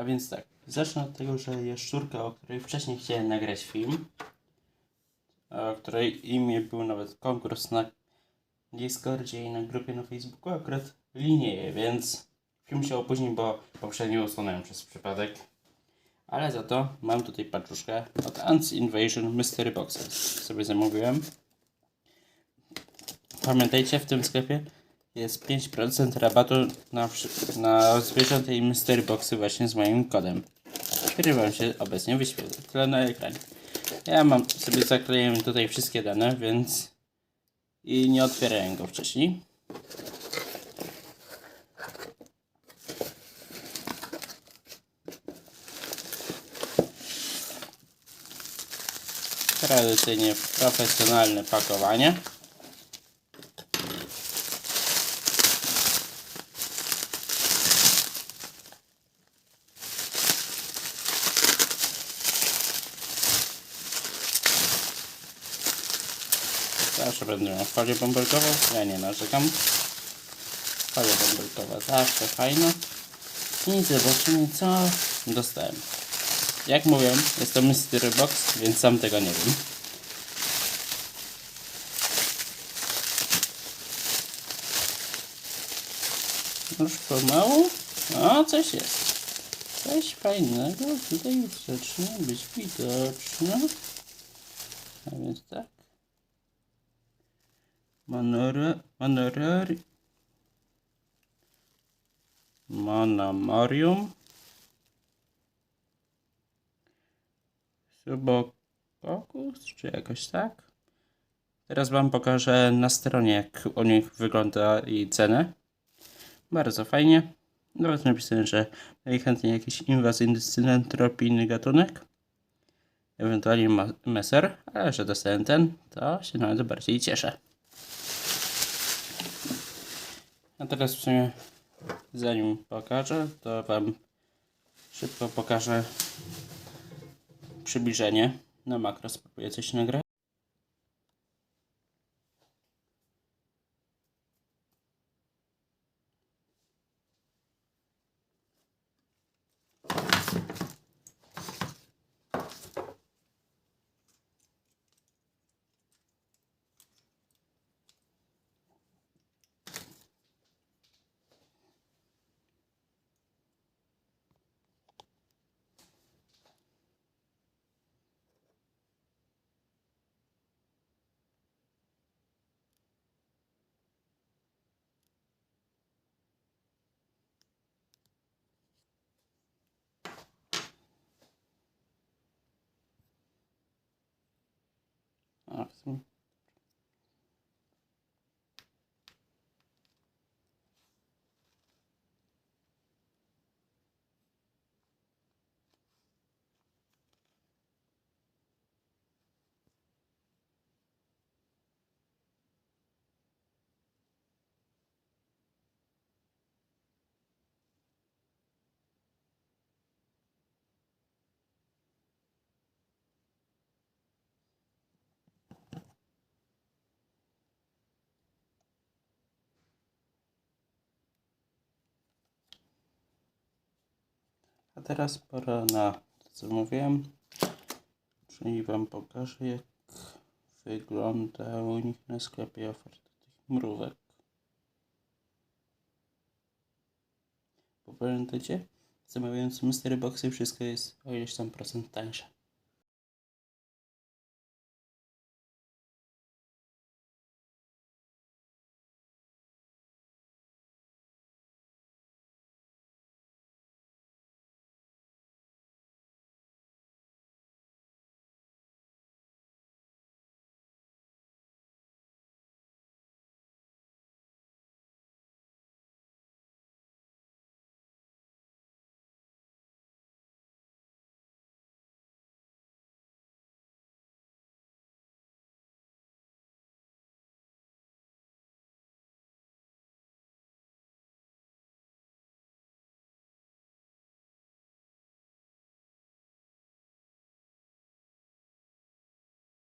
A więc tak, zacznę od tego, że jest szturka, o której wcześniej chciałem nagrać film, o której imię był nawet konkurs na Discordzie i na grupie na Facebooku, akurat linieje, więc film się opóźni, bo poprzednio usunąłem przez przypadek. Ale za to mam tutaj paczuszkę od Ants Invasion Mystery Boxes. Sobie zamówiłem. Pamiętajcie, w tym sklepie jest 5% rabatu na, na zwierzęta i mystery boxy właśnie z moim kodem, który wam się obecnie wyświetla na ekranie. Ja mam sobie zakleję tutaj wszystkie dane, więc i nie otwierałem go wcześniej. Tradycyjnie profesjonalne pakowanie. Zawsze będę miał folię bąbelkową. Ja nie narzekam. Folia bąbelkowa zawsze fajna. I zobaczymy co dostałem. Jak mówiłem, jest to mystery box, więc sam tego nie wiem. Już pomału. O, coś jest. Coś fajnego tutaj zaczyna być widoczne. A więc tak. Manore, manorari, Manamarium. Subococcus, czy jakoś tak? Teraz Wam pokażę na stronie, jak u nich wygląda i cenę. Bardzo fajnie. Nawet napisałem, że najchętniej jakiś inwazyjny cynentropijny gatunek. Ewentualnie meser, ale że dostałem ten, to się nawet bardziej cieszę. A teraz w sumie zanim pokażę, to Wam szybko pokażę przybliżenie. Na makro spróbuję coś nagrać. A, A teraz pora na to, co mówiłem. Czyli Wam pokażę, jak wygląda u nich na sklepie oferta tych mrówek. Bo pamiętajcie, zamawiając mystery boxy wszystko jest o ileś tam procent tańsze.